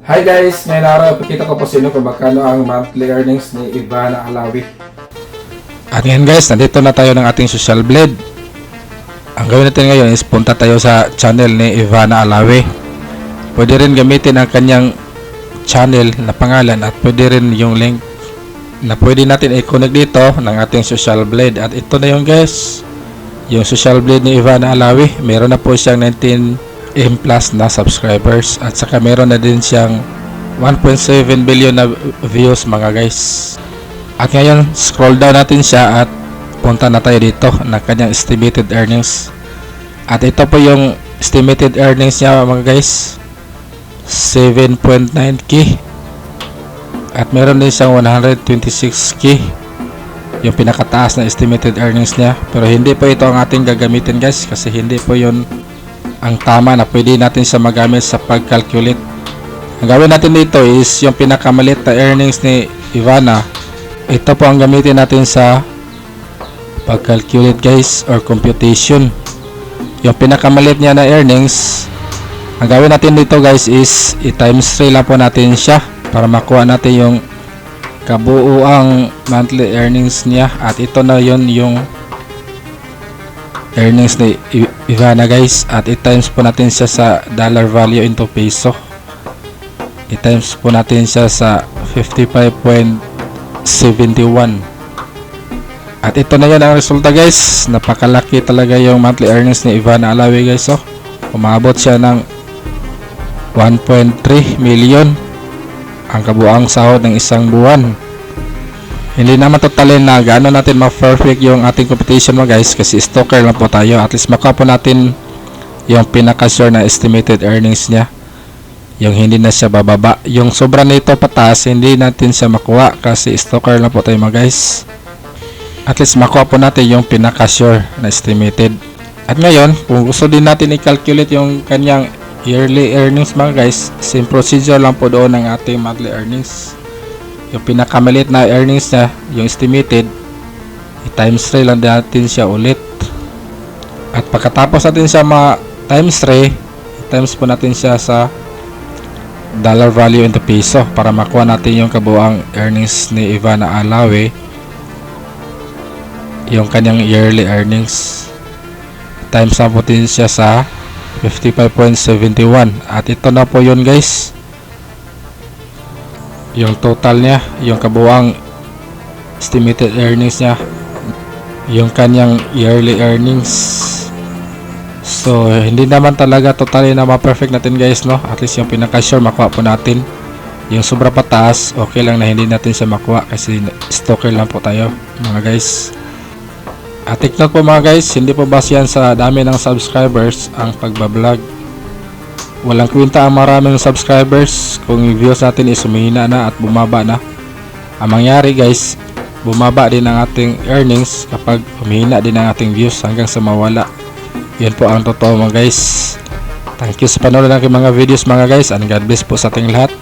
Hi guys! Ngayon araw, ipakita ko po sa inyo kung magkano ang monthly earnings ni Ivana Alawi. At ngayon guys, nandito na tayo ng ating social blade. Ang gawin natin ngayon is punta tayo sa channel ni Ivana Alawi. Pwede rin gamitin ang kanyang channel na pangalan at pwede rin yung link na pwede natin i-connect dito ng ating social blade. At ito na yung guys, yung social blade ni Ivana Alawi. Meron na po siyang 19 M plus na subscribers at saka meron na din siyang 1.7 billion na views mga guys. At ngayon, scroll down natin siya at punta na tayo dito na kanyang estimated earnings. At ito po yung estimated earnings niya mga guys. 7.9k. At meron din siyang 126k. Yung pinakataas na estimated earnings niya. Pero hindi po ito ang ating gagamitin guys kasi hindi po yun ang tama na pwede natin siya magamit sa pag-calculate. Ang gawin natin dito is yung pinakamalit na earnings ni Ivana. Ito po ang gamitin natin sa pag-calculate guys or computation. Yung pinakamalit niya na earnings ang gawin natin dito guys is i-times 3 lang po natin siya para makuha natin yung kabuuang monthly earnings niya. At ito na yon yung earnings ni I- Ivana guys. At i-times po natin siya sa dollar value into peso. I-times po natin siya sa 55.71 at ito na yan ang resulta guys. Napakalaki talaga yung monthly earnings ni Ivana Alawi guys oh. umabot siya ng 1.3 million ang kabuang sahod ng isang buwan hindi naman totalin na gaano natin ma-perfect yung ating competition mo guys kasi stalker lang po tayo. At least makuha po natin yung pinaka-sure na estimated earnings niya. Yung hindi na siya bababa. Yung sobra nito pataas hindi natin siya makuha kasi stalker lang po tayo mga guys. At least makuha po natin yung pinaka-sure na estimated. At ngayon kung gusto din natin i-calculate yung kanyang yearly earnings mga guys same procedure lang po doon ng ating monthly earnings yung pinakamalit na earnings niya, yung estimated, i-times 3 lang natin siya ulit. At pagkatapos natin siya ma times 3, i-times po natin siya sa dollar value into peso para makuha natin yung kabuang earnings ni Ivana Alawi yung kanyang yearly earnings. Times na po din siya sa 55.71 at ito na po yun guys yung total niya, yung kabuang estimated earnings niya, yung kanyang yearly earnings. So, hindi naman talaga totally na ma-perfect natin guys, no? At least yung pinaka-sure makuha po natin. Yung sobra pataas, okay lang na hindi natin siya makuha kasi stalker lang po tayo, mga guys. At note po mga guys, hindi po base yan sa dami ng subscribers ang pagbablog walang kwenta ang maraming subscribers. Kung yung views natin is humihina na at bumaba na. Ang mangyari guys bumaba din ang ating earnings kapag humihina din ang ating views hanggang sa mawala. Yun po ang totoo mga guys. Thank you sa panonood ng mga videos mga guys and God bless po sa ating lahat